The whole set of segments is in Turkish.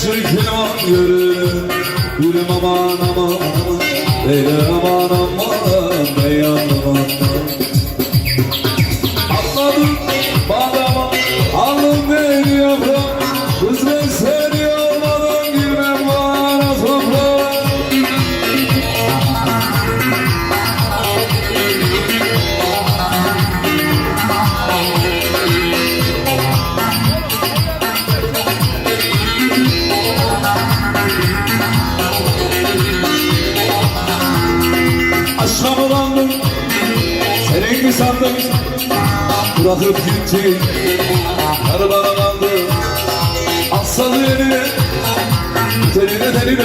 keman yürü Yürüm aman aman Bırakıp gitti Yarı bana kaldı Aslanı eline Teline teline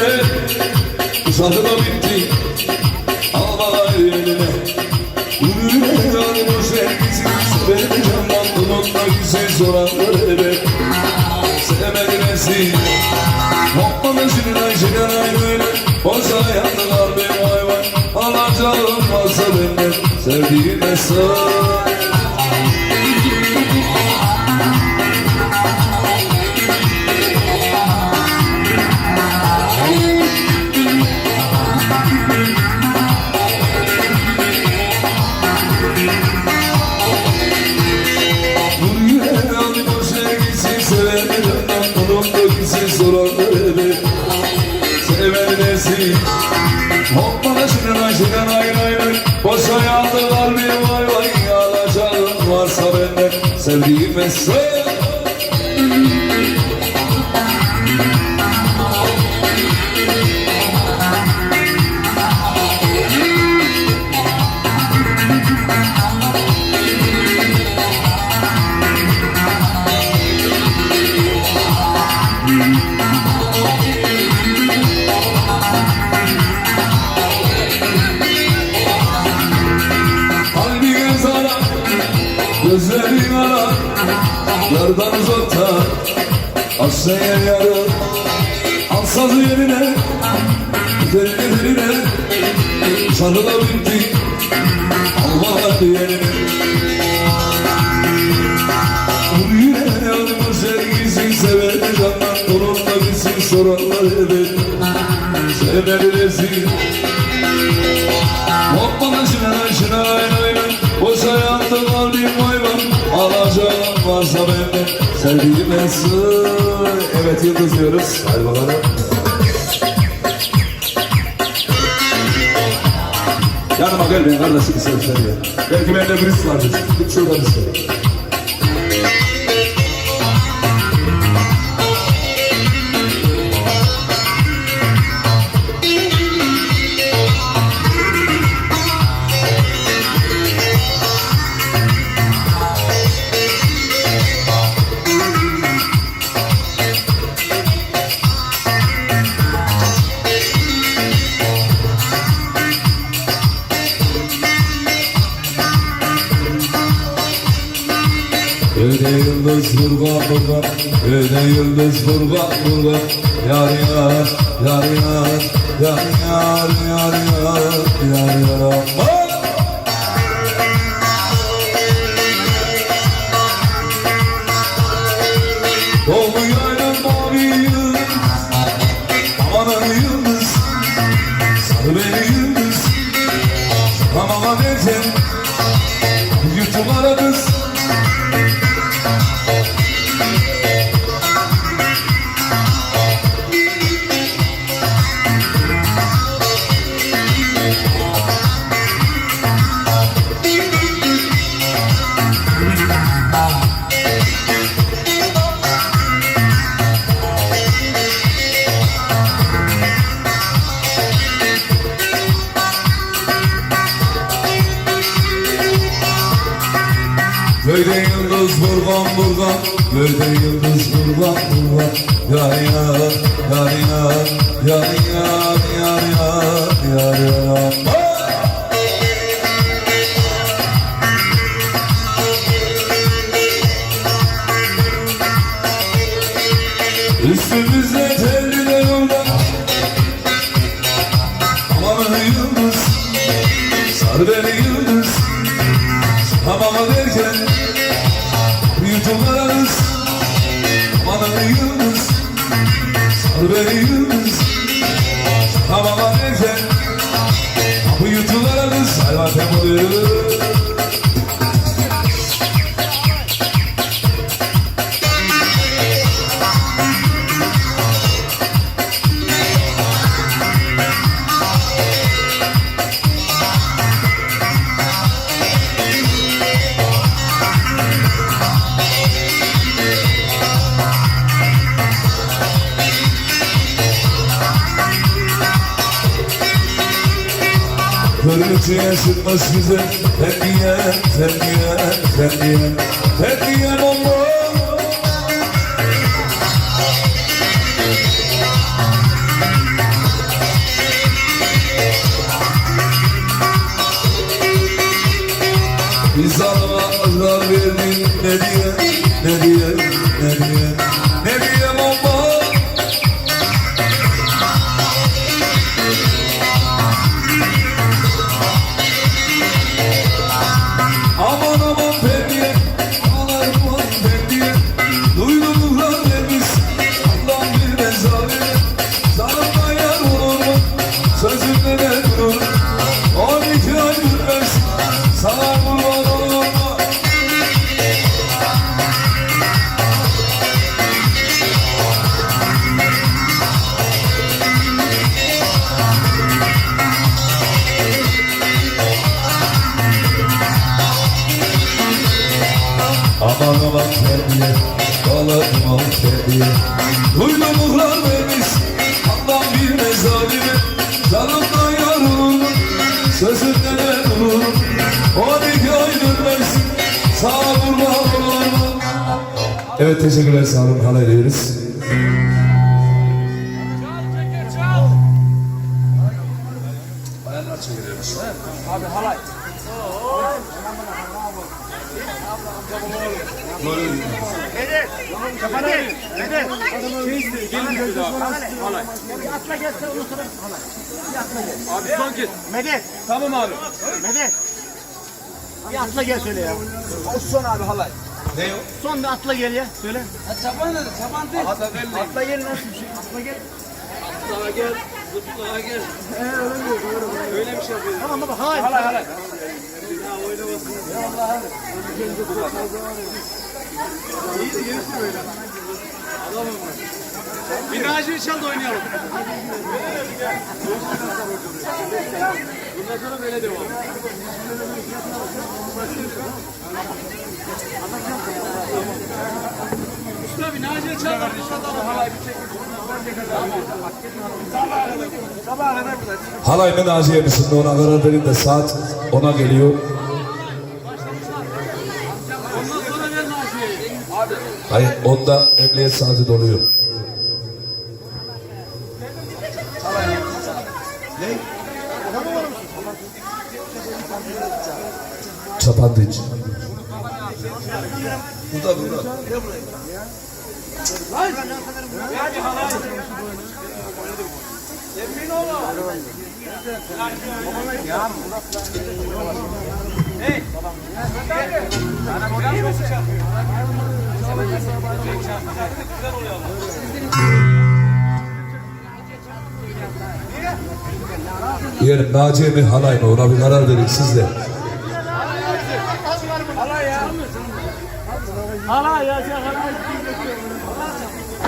Uzandı da bitti. Al bana eline Ürüne sevgisi Severim candan Bununla güzel soranlar eve Sevmedi nesin Hoppa meşinin ayşeden ayrı Boşa yandılar bir vay vay. Alacağım varsa benden Sevdiğim mesaj da gitsin soranlar eve Seven nesin Hoppa meşinin ayşeden ayrı ayrı Boşa yandılar bir vay vay. Alacağım varsa benden Sevdiğim mesaj Aslıya yarı Al sazı yerine Teline teline Sarıla bitti Al bana diğerini Bu yüreğe yanımı sevgisi Seveni candan Onunla bitsin soranlar evet Sevmedi rezil Hoppa şına şına aynen Boşa yandı kalbim hayvan Alacağım varsa benden Sevdiğime sığ Evet yıldız diyoruz. Hadi bakalım. Yanıma gel benim kardeşim sen sen ya Belki bende virüs vardır. Git şuradan iste vurgan vurgan Öde yıldız vurgan vurgan Yar yar yar yar Yar yar yar yar Yar yar. aman yar hayvan Kırmızıya sıkmaz bize. Hediye, hediye, hediye. Hediye bomba Ferdiye Duydum ruhlar vermiş, Allah'ım bir mezarı. Canımda yar olur. Mu, sözümde ne durur On iki ay gülmez, sana kurban olur mu Evet teşekkürler. Sağ olun. Halay ederiz. Atla gelsene onu sonra hala. Bir atla gel. Abi son kez. Medet. Tamam abi. Medet. Bir atla gel söyle ya. O son abi halay. Ne o? Son bir atla gel ya. Söyle. Çaban dedi, çaban değil. Hatta belli. Atla gel nasıl bir şey? Atla gel. Sağa gel, zıpla gel. He öyle mi? Öyle, bir şey yapıyoruz. Tamam baba hayır. Halay halay. Naci'yi çal da oynayalım. Bundan sonra böyle devam. Usta bir Naci'yi çal da inşallah halay bir çekin. Sabaha kadar burada. Halay mı Naciye misin de ona karar verin de saat ona geliyor. Hayır onda emniyet saati doluyor. Çapan dinç. Burada burada. Emin olun. Hey. Sana buradan mı çıkacak? Güzel oluyor ama. Diyelim Naciye mi halay mı ona bir karar verin siz de. Hala ya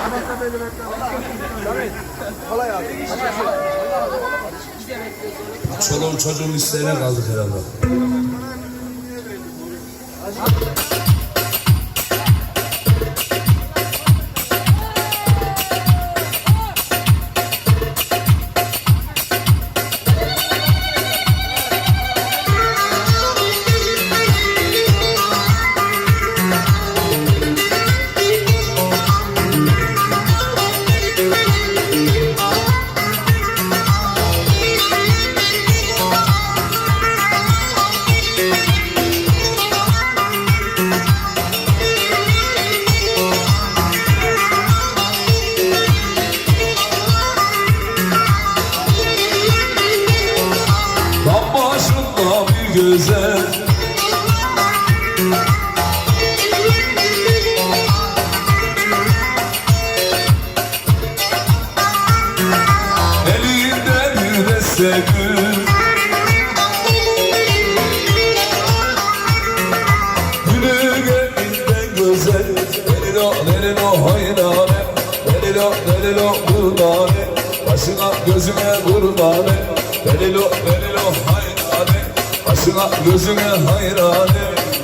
sen hala. Çoluğun çocuğun isteğine kaldık herhalde. özel Elinde bir deste gül Gülü gönlünden güzel Delilo delilo haynane Delilo delilo kurnane Başına gözüme kurban et Delilo delilo haynane şu gözüne hayranım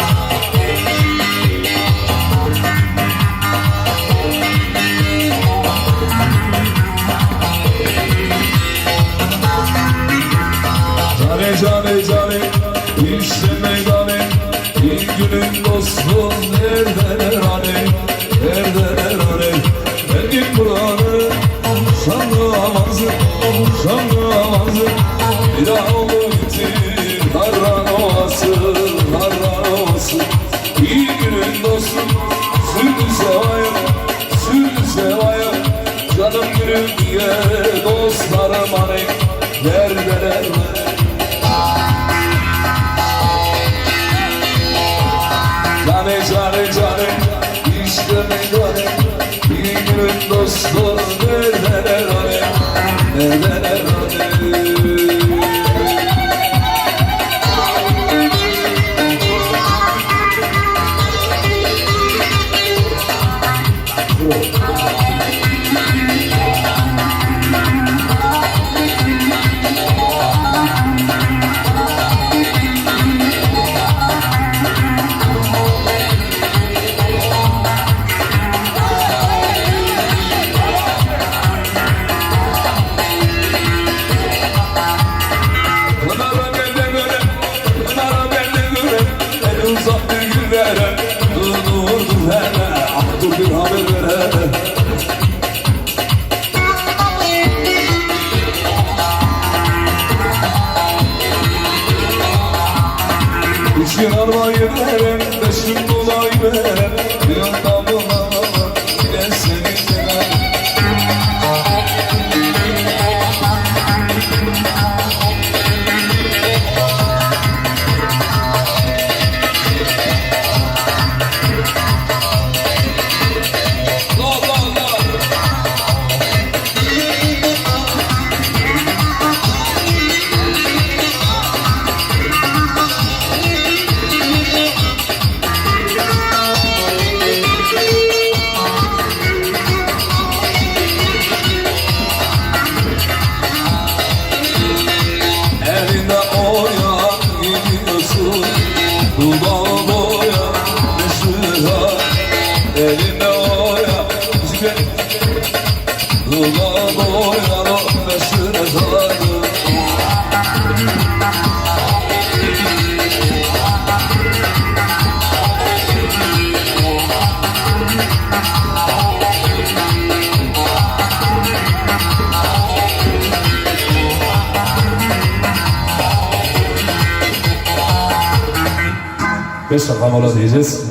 Oh. Sweet and sour elime oya zikret Dudağım oya lokmesine sardım Beş dakika mola diyeceğiz.